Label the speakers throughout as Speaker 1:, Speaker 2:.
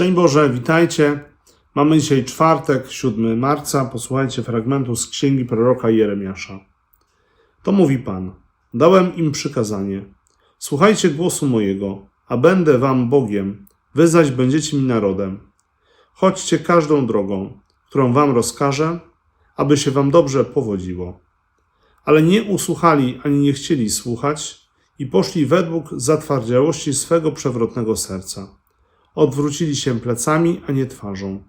Speaker 1: Szczęść Boże, witajcie. Mamy dzisiaj czwartek, 7 marca. Posłuchajcie fragmentu z księgi proroka Jeremiasza. To mówi Pan: Dałem im przykazanie. Słuchajcie głosu mojego, a będę wam Bogiem, wy zaś będziecie mi narodem. Chodźcie każdą drogą, którą wam rozkażę, aby się wam dobrze powodziło. Ale nie usłuchali ani nie chcieli słuchać i poszli według zatwardziałości swego przewrotnego serca odwrócili się plecami, a nie twarzą.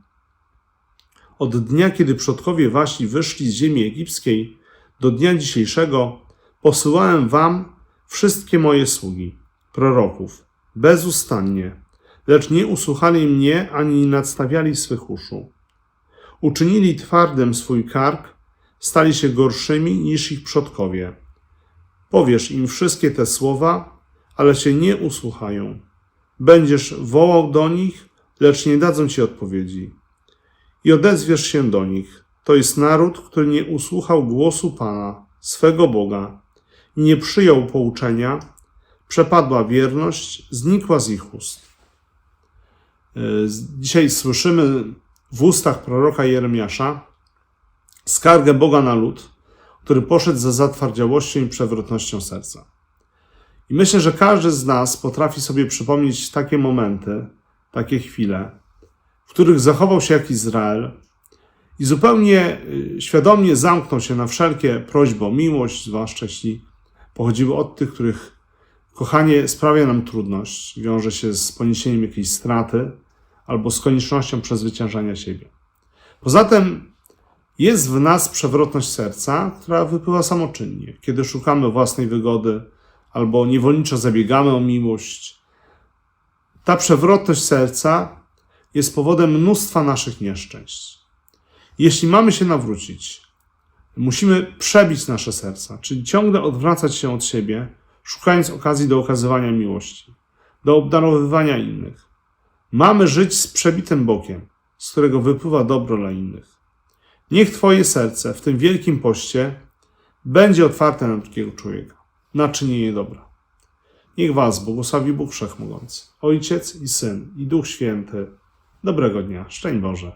Speaker 1: Od dnia, kiedy przodkowie wasi wyszli z ziemi egipskiej, do dnia dzisiejszego posyłałem wam wszystkie moje sługi, proroków, bezustannie, lecz nie usłuchali mnie ani nadstawiali swych uszu. Uczynili twardym swój kark, stali się gorszymi niż ich przodkowie. Powiesz im wszystkie te słowa, ale się nie usłuchają. Będziesz wołał do nich, lecz nie dadzą ci odpowiedzi. I odezwiesz się do nich. To jest naród, który nie usłuchał głosu Pana, swego Boga, nie przyjął pouczenia, przepadła wierność, znikła z ich ust. Yy, Dzisiaj słyszymy w ustach proroka Jeremiasza skargę Boga na lud, który poszedł za zatwardziałością i przewrotnością serca. I myślę, że każdy z nas potrafi sobie przypomnieć takie momenty, takie chwile, w których zachował się jak Izrael i zupełnie y, świadomie zamknął się na wszelkie prośby o miłość, zwłaszcza jeśli pochodziły od tych, których kochanie sprawia nam trudność, wiąże się z poniesieniem jakiejś straty albo z koniecznością przezwyciężania siebie. Poza tym jest w nas przewrotność serca, która wypływa samoczynnie, kiedy szukamy własnej wygody, albo niewolniczo zabiegamy o miłość. Ta przewrotność serca jest powodem mnóstwa naszych nieszczęść. Jeśli mamy się nawrócić, musimy przebić nasze serca, czyli ciągle odwracać się od siebie, szukając okazji do okazywania miłości, do obdarowywania innych. Mamy żyć z przebitym bokiem, z którego wypływa dobro dla innych. Niech Twoje serce w tym wielkim poście będzie otwarte na drugiego człowieka na czynienie dobra. Niech Was błogosławi Bóg Wszechmogący, Ojciec i Syn i Duch Święty. Dobrego dnia. Szczęść Boże.